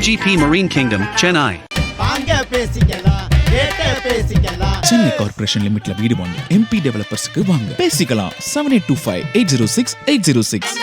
VGP Marine Kingdom, Chennai. வாங்க பேசிக்கலாம் கேட்ட பேசிக்கலாம். சென்னை கார்ப்பரேஷன் லிமிட்ல வீடு வாங்க எம்பி டெவலப்பர்ஸ்க்கு வாங்க. பேசிக்கலாம் seven eight two five eight zero six eight zero six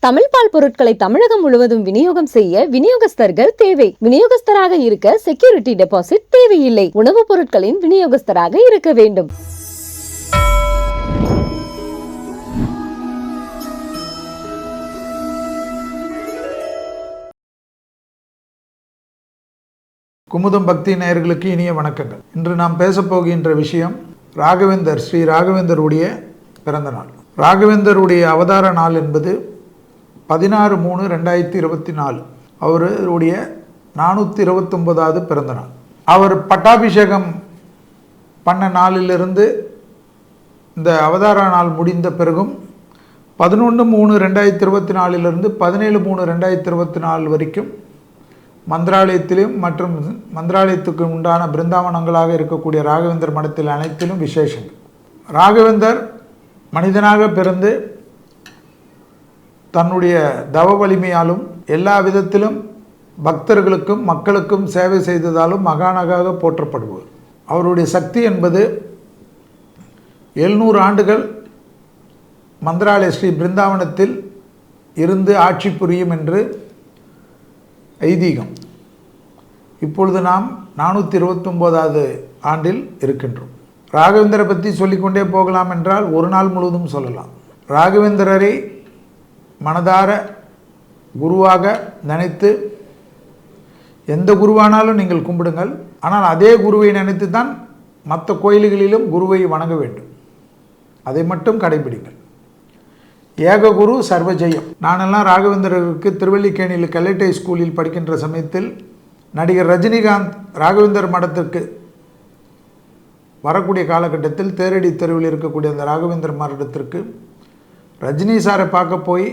Tamil பால் பொருட்களை தமிழகம் முழுவதும் விநியோகம் செய்ய விநியோகஸ்தர்கள் தேவை. விநியோகஸ்தராக இருக்க செக்யூரிட்டி டெபாசிட் தேவையில்லை. உணவுப் பொருட்களின் விநியோகஸ்தராக இருக்க வேண்டும். குமுதம் பக்தி நேயர்களுக்கு இனிய வணக்கங்கள். இன்று நாம் பேசப்போகின்ற விஷயம் ராகவேந்தர் ஸ்ரீ ராகவேந்தருடைய பிறந்த நாள். ராகவேந்தருடைய அவதார நாள் என்பது பதினாறு மூணு ரெண்டாயிரத்தி இருபத்தி நாலு. அவருடைய நானூற்றி இருபத்தொம்போதாவது பிறந்த நாள். அவர் பட்டாபிஷேகம் பண்ண நாளிலிருந்து இந்த அவதார நாள் முடிந்த பிறகும் பதினொன்று மூணு ரெண்டாயிரத்தி இருபத்தி நாலிலிருந்து பதினேழு மூணு ரெண்டாயிரத்தி இருபத்தி நாலு வரைக்கும் மந்திராலயத்திலும் மற்றும் மந்திராலயத்துக்கு உண்டான பிருந்தாவனங்களாக இருக்கக்கூடிய ராகவேந்தர் மடத்தில் அனைத்திலும் விசேஷங்கள். ராகவேந்தர் மனிதனாக பிறந்து தன்னுடைய தவ வலிமையாலும் எல்லா விதத்திலும் பக்தர்களுக்கும் மக்களுக்கும் சேவை செய்ததாலும் மகானாக போற்றப்படுவார். அவருடைய சக்தி என்பது எழுநூறு ஆண்டுகள் மந்திராலய ஸ்ரீ பிருந்தாவனத்தில் இருந்து ஆட்சி புரியும் என்று ஐதீகம். இப்பொழுது நாம் நானூற்றி இருபத்தொம்போதாவது ஆண்டில் இருக்கின்றோம். ராகவேந்தரை பற்றி சொல்லிக்கொண்டே போகலாம் என்றால் ஒரு நாள் முழுவதும் சொல்லலாம். ராகவேந்திரரை மனதார குருவாக நினைத்து எந்த குருவானாலும் நீங்கள் கும்பிடுங்கள். ஆனால் அதே குருவை நினைத்து தான் மற்ற கோயில்களிலும் குருவை வணங்க வேண்டும். அதை மட்டும் கடைபிடிங்கள் ஏககுரு சர்வஜெயம். நானெல்லாம் ராகவேந்தருக்கு திருவல்லிக்கேணியில் கல்லட்டை ஸ்கூலில் படிக்கின்ற சமயத்தில் நடிகர் ரஜினிகாந்த் ராகவேந்தர் மடத்திற்கு வரக்கூடிய காலகட்டத்தில் தேரடி தெருவில் இருக்கக்கூடிய அந்த ராகவேந்தர் மடத்திற்கு ரஜினி சாரை பார்க்க போய்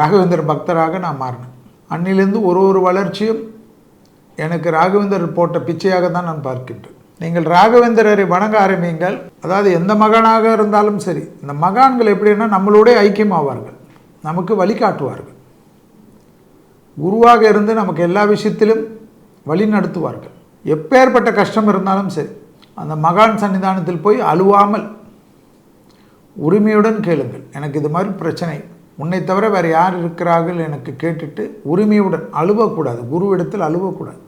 ராகவேந்தர் பக்தராக நான் மாறினேன். அன்னிலிருந்து ஒரு ஒரு வளர்ச்சியும் எனக்கு ராகவேந்தர் போட்ட பிச்சையாக தான் நான் பார்க்கின்றேன். நீங்கள் ராகவேந்திரரை வணங்க ஆரம்பியுங்கள். அதாவது எந்த மகானாக இருந்தாலும் சரி இந்த மகான்கள் எப்படின்னா நம்மளோட ஐக்கியமாவார்கள். நமக்கு வழிகாட்டுவார்கள். குருவாக இருந்து நமக்கு எல்லா விஷயத்திலும் வழி நடத்துவார்கள். எப்பேற்பட்ட கஷ்டம் இருந்தாலும் சரி அந்த மகான் சன்னிதானத்தில் போய் அழுவாமல் உரிமையுடன் கேளுங்கள். எனக்கு இது மாதிரி பிரச்சனை. உன்னை தவிர வேறு யார் இருக்கிறார்கள் எனக்கு கேட்டுட்டு உரிமையுடன் அழுவக்கூடாது. குருவிடத்தில் அழுவக்கூடாது.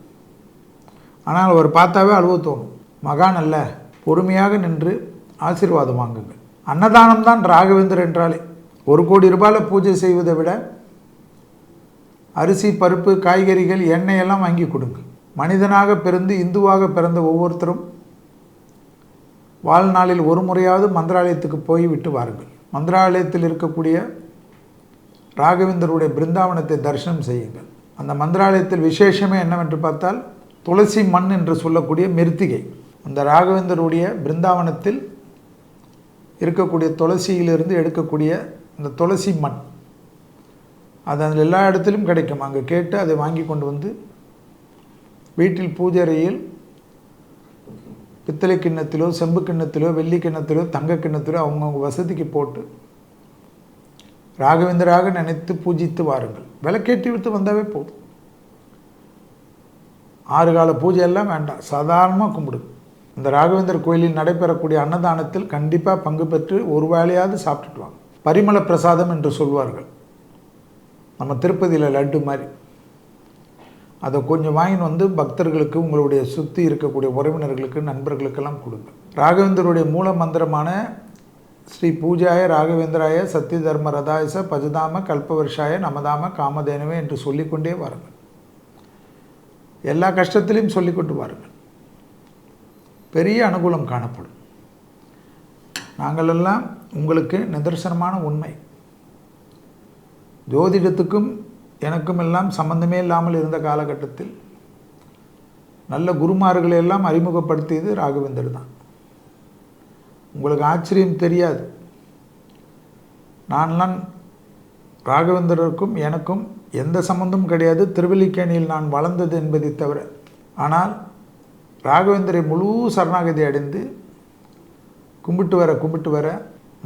ஆனால் அவர் பார்த்தாவே அழுவ தோணும். மகான் அல்ல பொறுமையாக நின்று ஆசீர்வாதம் வாங்குங்கள். அன்னதானம் தான் ராகவேந்தர் என்றாலே ஒரு கோடி ரூபாயில் பூஜை செய்வதை விட அரிசி பருப்பு காய்கறிகள் எண்ணெய் எல்லாம் வாங்கி கொடுங்க மனிதனாக பிறந்து இந்துவாக பிறந்த ஒவ்வொருத்தரும் வாழ்நாளில் ஒரு முறையாவது மந்திராலயத்துக்கு போய் விட்டு வாருங்கள். மந்திராலயத்தில் இருக்கக்கூடிய ராகவேந்தருடைய பிருந்தாவனத்தை தரிசனம் செய்யுங்கள். அந்த மந்திராலயத்தில் விசேஷமே என்னவென்று பார்த்தால் துளசி மண் என்று சொல்லக்கூடிய மிருத்திகை. அந்த ராகவேந்தருடைய பிருந்தாவனத்தில் இருக்கக்கூடிய துளசியிலிருந்து எடுக்கக்கூடிய அந்த துளசி மண். அது அதில் எல்லா இடத்திலும் கிடைக்கும். அங்கே கேட்டு அதை வாங்கி கொண்டு வந்து வீட்டில் பூஜை பித்தளை கிண்ணத்திலோ செம்பு கிண்ணத்திலோ வெள்ளி கிண்ணத்திலோ தங்க கிண்ணத்திலோ அவங்கவுங்க வசதிக்கு போட்டு ராகவேந்தராக நினைத்து பூஜித்து வாருங்கள். விளக்கேற்றி விட்டு வந்தாவே போதும். ஆறு கால பூஜை எல்லாம் வேண்டாம். சாதாரணமாக கும்பிடுங்க. இந்த ராகவேந்தர் கோயிலில் நடைபெறக்கூடிய அன்னதானத்தில் கண்டிப்பாக பங்கு பெற்று ஒரு வேலையாவது சாப்பிட்டுட்டு வாங்க. பரிமள பிரசாதம் என்று சொல்வார்கள். நம்ம திருப்பதியில் லட்டு மாதிரி. அதை கொஞ்சம் வாங்கின்னு வந்து பக்தர்களுக்கு உங்களுடைய சுற்றி இருக்கக்கூடிய உறவினர்களுக்கு நண்பர்களுக்கெல்லாம் கொடுங்க. ராகவேந்தருடைய மூல மந்திரமான ஸ்ரீ பூஜாய ராகவேந்திராய சத்திய தர்ம ரதாயச பஜதாம கல்பவர்ஷாய நமதாம காமதேனவே என்று சொல்லிக்கொண்டே வாருங்கள். எல்லா கஷ்டத்திலையும் சொல்லிக்கொண்டு வாருங்கள். பெரிய அனுகூலம் காணப்படும். நாங்களெல்லாம் உங்களுக்கு நிதர்சனமான உண்மை. ஜோதிடத்துக்கும் எனக்கும் எல்லாம் சம்பந்தமே இல்லாமல் இருந்த காலகட்டத்தில் நல்ல குருமார்களை எல்லாம் அறிமுகப்படுத்தியது ராகவேந்தர் தான். உங்களுக்கு ஆச்சரியம் தெரியாது. நான்லாம் ராகவேந்தருக்கும் எனக்கும் எந்த சம்பந்தமும் கிடையாது. திருவல்லிக்கேணியில் நான் வளர்ந்தது என்பதை தவிர. ஆனால் ராகவேந்தரை முழு சரணாகதி அடைந்து கும்பிட்டு வர கும்பிட்டு வர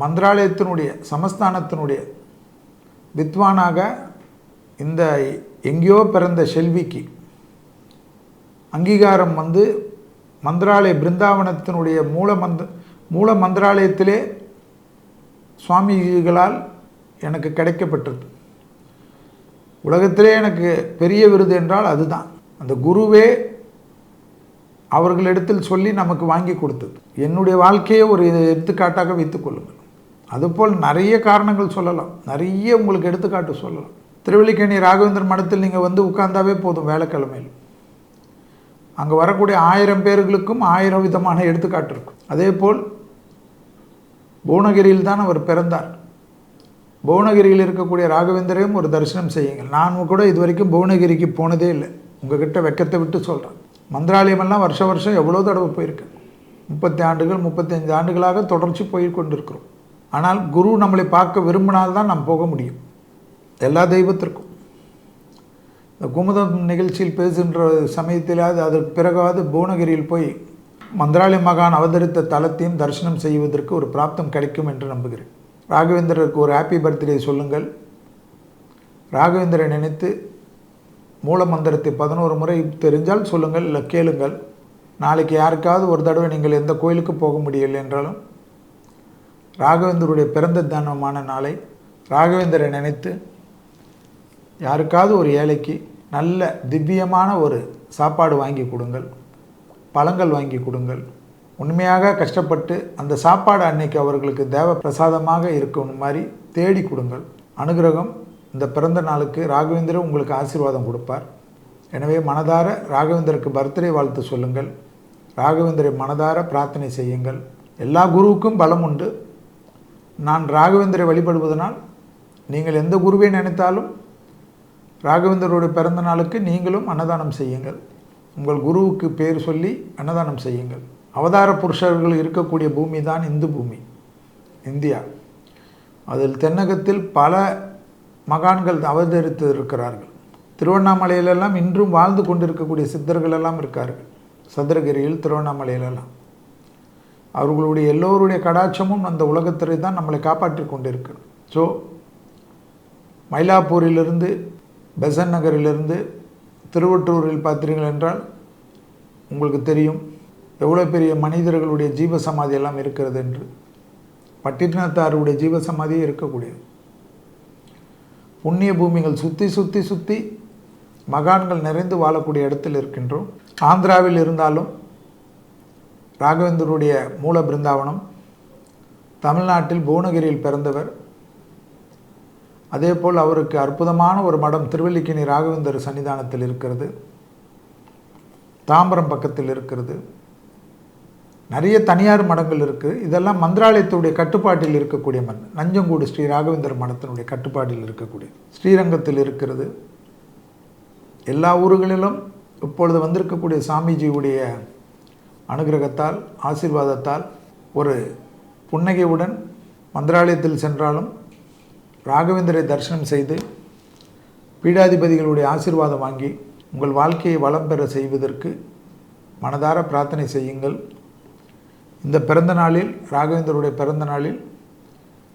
மந்திராலயத்தினுடைய சமஸ்தானத்தினுடைய வித்வானாக இந்த எங்கேயோ பிறந்த செல்விக்கு அங்கீகாரம் வந்து மந்திராலய பிருந்தாவனத்தினுடைய மூல மந்த மூல மந்திராலயத்திலே சுவாமிகளால் எனக்கு கிடைக்கப்பட்டது. உலகத்திலே எனக்கு பெரிய விருது என்றால் அதுதான். அந்த குருவே அவர்களிடத்தில் சொல்லி நமக்கு வாங்கி கொடுத்தது. என்னுடைய வாழ்க்கையை ஒரு எடுத்துக்காட்டாக வைத்துக் கொள்ளுங்கள். அதுபோல் நிறைய காரணங்கள் சொல்லலாம். நிறைய உங்களுக்கு எடுத்துக்காட்டு சொல்லலாம். திருவள்ளிக்கேணி ராகவேந்திரன் மடத்தில் நீங்கள் வந்து உட்கார்ந்தாவே போதும் வேலைக்கிழமையில். அங்கே வரக்கூடிய ஆயிரம் பேர்களுக்கும் ஆயிரம் விதமான எடுத்துக்காட்டு இருக்கும். அதே போல் புவனகிரியில் தான் அவர் பிறந்தார். புவனகிரியில் இருக்கக்கூடிய ராகவேந்தரையும் ஒரு தரிசனம் செய்யுங்கள். நான் கூட இது வரைக்கும் புவனகிரிக்கு போனதே இல்லை. உங்ககிட்ட வெக்கத்தை விட்டு சொல்கிறேன் மந்திராலயமெல்லாம் வருஷ வருஷம் எவ்வளோ தடவை போயிருக்கு? முப்பத்தி ஆண்டுகள் முப்பத்தஞ்சு ஆண்டுகளாக தொடர்ச்சி போய் கொண்டிருக்கிறோம். ஆனால் குரு நம்மளை பார்க்க விரும்பினால்தான் நாம் போக முடியும். எல்லா தெய்வத்திற்கும். இந்த குமுதம் நிகழ்ச்சியில் பேசுகின்ற சமயத்திலாவது அதற்கு பிறகாவது புவனகிரியில் போய் மந்திராலய மகான் அவதரித்த தலத்தையும் தரிசனம் செய்வதற்கு ஒரு பிராப்தம் கிடைக்கும் என்று நம்புகிறேன். ராகவேந்திரருக்கு ஒரு ஹாப்பி பர்த்டே சொல்லுங்கள். ராகவேந்திரன் நினைத்து மூல மந்திரத்தை பதினோரு முறை தெரிஞ்சால் சொல்லுங்கள் இல்லை கேளுங்கள். நாளைக்கு யாருக்காவது ஒரு தடவை நீங்கள் எந்த கோயிலுக்கு போக முடியலை என்றாலும் ராகவேந்தருடைய பிறந்த தினமான நாளை ராகவேந்தரை நினைத்து யாருக்காவது ஒரு ஏழைக்கு நல்ல திவ்யமான ஒரு சாப்பாடு வாங்கி கொடுங்கள் பழங்கள் வாங்கி கொடுங்கள். உண்மையாக கஷ்டப்பட்டு அந்த சாப்பாடு அன்னைக்கு அவர்களுக்கு தேவ பிரசாதமாக இருக்கும் மாதிரி தேடி கொடுங்கள். அனுகிரகம் இந்த பிறந்த நாளுக்கு ராகவேந்திரன் உங்களுக்கு ஆசீர்வாதம் கொடுப்பார். எனவே மனதார ராகவேந்தருக்கு பர்த்டே வாழ்த்து சொல்லுங்கள். ராகவேந்தரை மனதார பிரார்த்தனை செய்யுங்கள். எல்லா குருவுக்கும் பலம் உண்டு. நான் ராகவேந்தரை வழிபடுவதனால் நீங்கள் எந்த குருவை நினைத்தாலும் ராகவேந்தருடைய பிறந்த நாளுக்கு நீங்களும் அன்னதானம் செய்யுங்கள். உங்கள் குருவுக்கு பேர் சொல்லி அன்னதானம் செய்யுங்கள். அவதார புருஷர்கள் இருக்கக்கூடிய பூமி தான் இந்து பூமி. இந்தியா. அதில் தென்னகத்தில் பல மகான்கள் அவதரித்து இருக்கிறார்கள். திருவண்ணாமலையிலெல்லாம் இன்றும் வாழ்ந்து கொண்டிருக்கக்கூடிய சித்தர்கள் எல்லாம் இருக்கார்கள். சதுரகிரியில் திருவண்ணாமலையிலெல்லாம். அவர்களுடைய எல்லோருடைய கடாட்சமும் அந்த உலகத்திலே தான் நம்மளை காப்பாற்றி கொண்டிருக்கிறது. ஸோ மயிலாப்பூரிலிருந்து பெசன் நகரிலிருந்து திருவற்றூரில் பார்த்தீர்கள் என்றால் உங்களுக்கு தெரியும் எவ்வளோ பெரிய மனிதர்களுடைய ஜீவசமாதி எல்லாம் இருக்கிறது என்று. பட்டினத்தாருடைய ஜீவசமாதியே இருக்கக்கூடியது. புண்ணிய பூமிகள் சுற்றி சுற்றி சுற்றி மகான்கள் நிறைந்து வாழக்கூடிய இடத்தில் இருக்கின்றோம். ஆந்திராவில் இருந்தாலும் ராகவேந்தருடைய மூல பிருந்தாவனம் தமிழ்நாட்டில் புவனகிரியில் பிறந்தவர். அதேபோல் அவருக்கு அற்புதமான ஒரு மடம் திருவல்லிக்கேணி ராகவேந்தர் சன்னிதானத்தில் இருக்கிறது. தாம்பரம் பக்கத்தில் இருக்கிறது. நிறைய தனியார் மடங்கள் இருக்குது இதெல்லாம் மந்திராலயத்துடைய கட்டுப்பாட்டில் இருக்கக்கூடிய மண். நஞ்சங்கூடு ஸ்ரீ ராகவேந்தர் மடத்தினுடைய கட்டுப்பாட்டில் இருக்கக்கூடிய ஸ்ரீரங்கத்தில் இருக்கிறது. எல்லா ஊர்களிலும் இப்பொழுது வந்திருக்கக்கூடிய சாமிஜியுடைய அனுகிரகத்தால் ஆசீர்வாதத்தால் ஒரு புன்னகையுடன் மந்திராலயத்தில் சென்றாலும் ராகவேந்தரை தரிசனம் செய்து பீடாதிபதிகளுடைய ஆசீர்வாதம் வாங்கி உங்கள் வாழ்க்கையை வளம் பெற செய்வதற்கு மனதார பிரார்த்தனை செய்யுங்கள். இந்த பிறந்த நாளில் ராகவேந்தருடைய பிறந்த நாளில்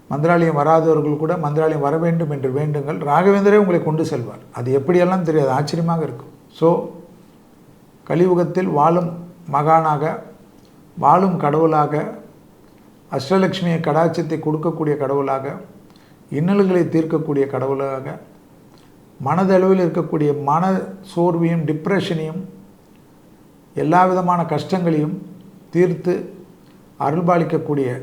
மந்திராலயம் வராதவர்கள் கூட மந்திராலயம் வர வேண்டும் என்று வேண்டுங்கள். ராகவேந்தரே உங்களை கொண்டு செல்வார். அது எப்படியெல்லாம் தெரியாது. ஆச்சரியமாக இருக்கும். ஸோ கலியுகத்தில் வாழும் மகானாக வாழும் கடவுளாக அஷ்டலட்சுமியை கடாட்சத்தை கொடுக்கக்கூடிய கடவுளாக இன்னல்களை தீர்க்கக்கூடிய கடவுளாக மனதளவில் இருக்கக்கூடிய மன சோர்வையும் டிப்ரெஷனையும் எல்லா விதமான கஷ்டங்களையும் தீர்த்து அருள்பாலிக்கக்கூடிய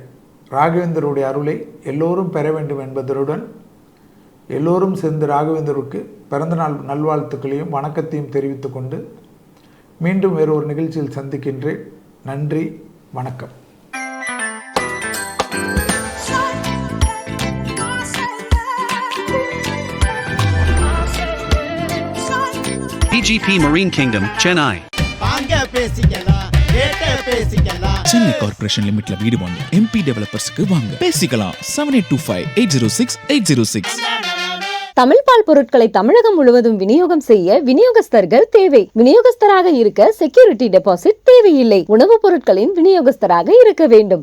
ராகவேந்தருடைய அருளை எல்லோரும் பெற வேண்டும் என்பதனுடன் எல்லோரும் சேர்ந்து ராகவேந்தருக்கு பிறந்தநாள் நல்வாழ்த்துக்களையும் வணக்கத்தையும் தெரிவித்துக் கொண்டு மீண்டும் வேறு ஒரு நிகழ்ச்சியில் சந்திக்கின்றேன். நன்றி வணக்கம். PGP Marine Kingdom, Chennai. பேசிக்கலாம் சென்னை கார்பரேஷன் லிமிட்ல வீடு வாங்க. எம்பி டெவலப்பர்ஸ்க்கு வாங்க. பேசிக்கலாம் seven eight two five eight zero six eight zero six Tamil பால் பொருட்களை தமிழகம் முழுவதும் விநியோகம் செய்ய விநியோகஸ்தர்கள் தேவை. விநியோகஸ்தராக இருக்க செக்யூரிட்டி டெபாசிட் தேவையில்லை. உணவுப் பொருட்களின் விநியோகஸ்தராக இருக்க வேண்டும்.